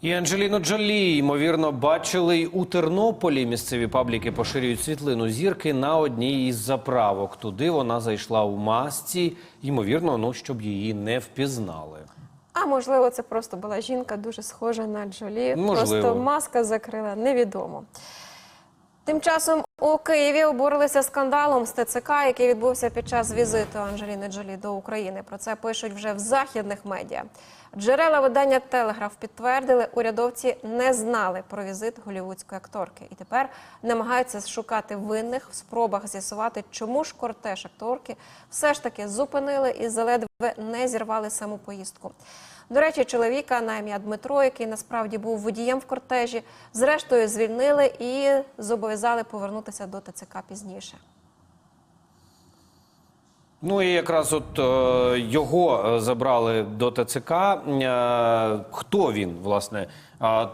І Анджеліну Джолі, ймовірно, бачили й у Тернополі. Місцеві пабліки поширюють світлину зірки на одній із заправок. Туди вона зайшла у масці, ймовірно, ну щоб її не впізнали. А можливо, це просто була жінка дуже схожа на Джолі. Можливо. Просто маска закрила, невідомо. Тим часом у Києві обурилися скандалом з ТЦК, який відбувся під час візиту Анджеліни Джолі до України. Про це пишуть вже в західних медіа. Джерела видання Телеграф підтвердили, урядовці не знали про візит голівудської акторки і тепер намагаються шукати винних в спробах з'ясувати, чому ж кортеж акторки все ж таки зупинили і заледве не зірвали саму поїздку. До речі, чоловіка на ім'я Дмитро, який насправді був водієм в кортежі, зрештою звільнили і зобов'язали повернутися до ТЦК пізніше. Ну і якраз от е, його е, забрали до ТЦК. Е, хто він, власне? А,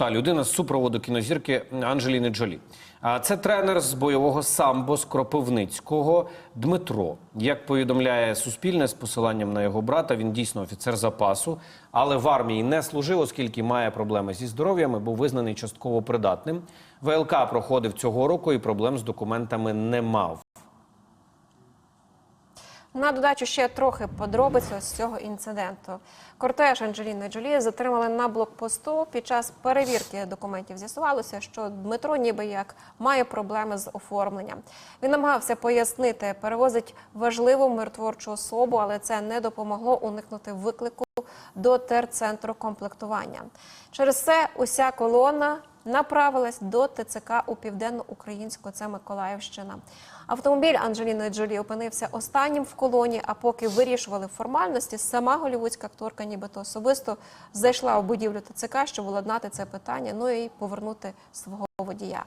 та людина з супроводу кінозірки Анджеліни Джолі. А це тренер з бойового самбо з Кропивницького Дмитро. Як повідомляє Суспільне з посиланням на його брата, він дійсно офіцер запасу, але в армії не служив, оскільки має проблеми зі здоров'ям був визнаний частково придатним. ВЛК проходив цього року і проблем з документами не мав. На додачу ще трохи подробиць ось цього інциденту. Кортеж Анджеліни Джолі затримали на блокпосту. Під час перевірки документів з'ясувалося, що Дмитро ніби як має проблеми з оформленням. Він намагався пояснити, перевозить важливу миротворчу особу, але це не допомогло уникнути виклику до терцентру комплектування. Через це уся колона направилась до ТЦК у південно-українську, це Миколаївщина. Автомобіль Анджеліни Джолі опинився останнім в колоні. А поки вирішували формальності, сама голівудська акторка, нібито особисто зайшла у будівлю ТЦК, щоб уладнати це питання, ну і повернути свого водія.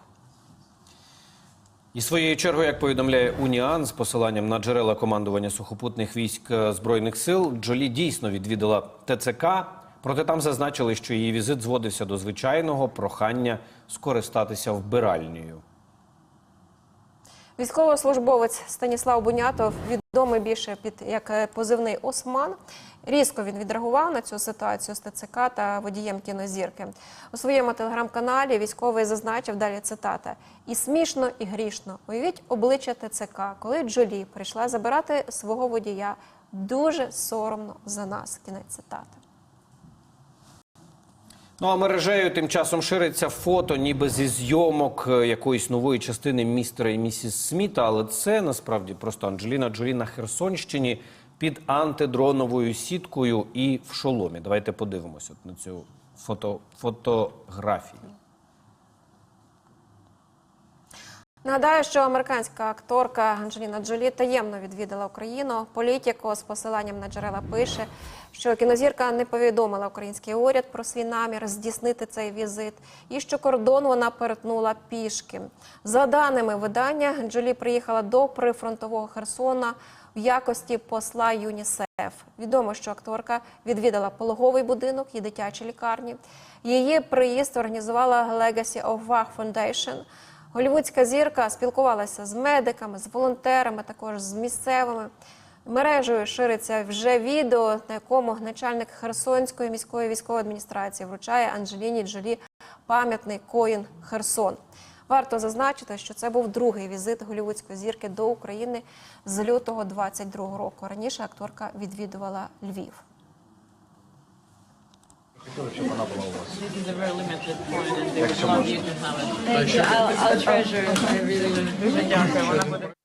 І своєю чергою, як повідомляє Уніан з посиланням на джерела командування сухопутних військ е, збройних сил, Джолі дійсно відвідала ТЦК. Проте там зазначили, що її візит зводився до звичайного прохання скористатися вбиральнею. Військовослужбовець Станіслав Бунятов, відомий більше під як е, позивний Осман. Різко він відреагував на цю ситуацію з ТЦК та водієм кінозірки. У своєму телеграм-каналі військовий зазначив далі цитата: і смішно, і грішно. Уявіть обличчя ТЦК, коли Джолі прийшла забирати свого водія. Дуже соромно за нас. Кінець цитати. Ну а мережею тим часом шириться фото, ніби зі зйомок е, якоїсь нової частини містера і місіс Сміта. Але це насправді просто Анджеліна Джолі на Херсонщині під антидроновою сіткою і в шоломі. Давайте подивимося на цю фото, фотографію. Нагадаю, що американська акторка Анджеліна Джолі таємно відвідала Україну. Політіко з посиланням на джерела пише, що кінозірка не повідомила український уряд про свій намір здійснити цей візит, і що кордон вона перетнула пішки. За даними видання, Джолі приїхала до прифронтового Херсона в якості посла ЮНІСЕФ. Відомо, що акторка відвідала пологовий будинок і дитячі лікарні. Її приїзд організувала Legacy of Wach Foundation. Голівудська зірка спілкувалася з медиками, з волонтерами, також з місцевими. Мережею шириться вже відео, на якому начальник Херсонської міської військової адміністрації вручає Анджеліні Джолі пам'ятний коїн Херсон. Варто зазначити, що це був другий візит голівудської зірки до України з лютого 22 року. Раніше акторка відвідувала Львів. This is a very limited point and they would love you to have it. Thank you, I'll, I'll treasure, it. I really, I want to put it.